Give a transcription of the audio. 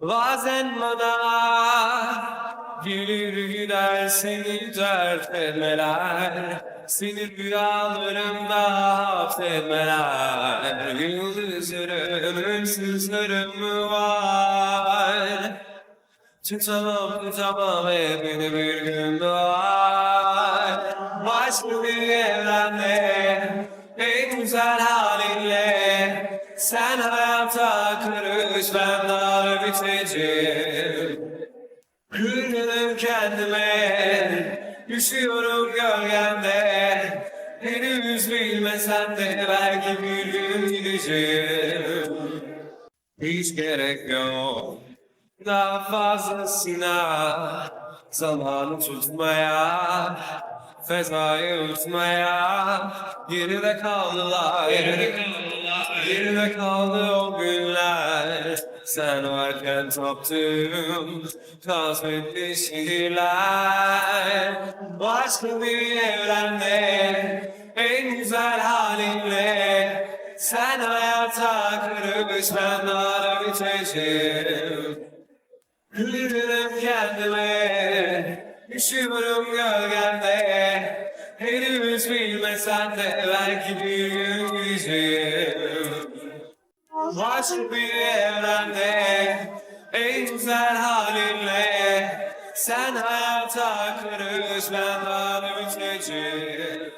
Bazen bana gelir gider seni dert etmeler. Seni rüyalarımda hapsetmeler Yıldızlarım, mı var? Tutamam tutamam hep beni bir gün doğar. Başka bir evrende en güzel halinle Sen hayata karış ben dar biteceğim. Kırgınım kendime Üşüyorum gölgemde. Henüz bilmesem de belki bir gün gideceğim. Hiç gerek yok daha fazlasına Zamanı tutmaya Fezayı unutmaya Geride kaldılar. Geride kaldılar Geride kaldı o günler. Sen varken taptığım Kasvetli şiirler. Başka bir evrende En güzel halinle Sen hayata kırmış ben daha biteceğim. Kırırım kendime Üşüyorum gölgemde Henüz bilmesen de belki bir gün gideceğim Başka bir evrende En güzel halinle Sen hayata karış ben daha biteceğim